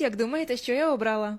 як думаєте, що я обрала.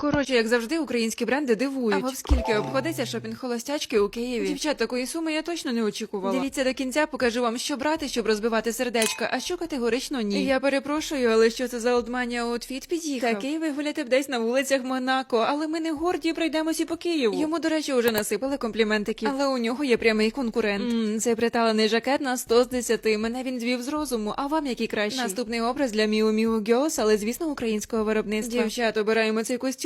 Коротше, як завжди, українські бренди дивують. А скільки обходиться шопінг холостячки у Києві? Дівчат, такої суми я точно не очікувала. Дивіться до кінця, покажу вам, що брати, щоб розбивати сердечка, а що категорично ні. Я перепрошую, але що це за олдманія аутфіт під'їхав? Такий ви гуляти б десь на вулицях Монако, але ми не горді пройдемося по Києву. Йому, до речі, вже насипали компліментики, але у нього є прямий конкурент. М, цей приталений жакет на 100 з 10. Мене він звів з розуму. А вам який кращий? Наступний образ для Міу Міу Гьос, але звісно українського виробництва. Дівчат, обираємо цей костюм